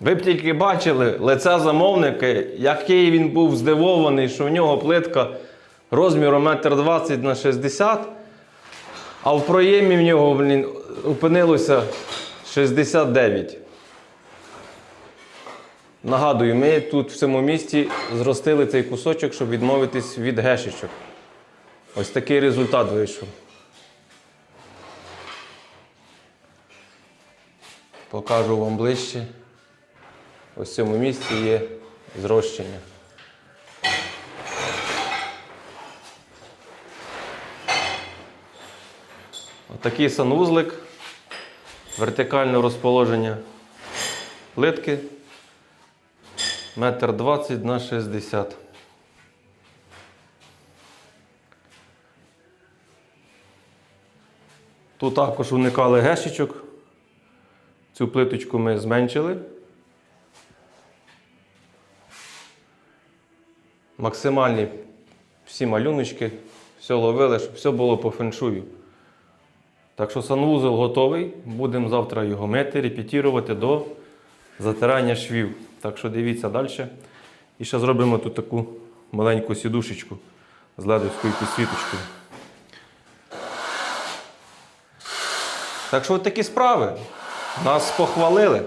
Ви б тільки бачили лице замовника, який він був здивований, що в нього плитка розміром 1,20 на 60, а в проємі в нього блін, опинилося 69. Нагадую, ми тут в цьому місті зростили цей кусочок, щоб відмовитись від гешечок. Ось такий результат вийшов. Покажу вам ближче. Ось в цьому місці є зрощення. Отакий санвузлик, вертикальне розположення плитки метр двадцять на 60. Тут також уникали гешечок. Цю плиточку ми зменшили. Максимальні всі малюночки, все ловили, щоб все було по феншую. Так що санвузол готовий. Будемо завтра його мити, репетірувати до затирання швів. Так що дивіться далі. І ще зробимо тут таку маленьку сідушечку з ледовською підсвіточкою. Так що от такі справи. Нас похвалили.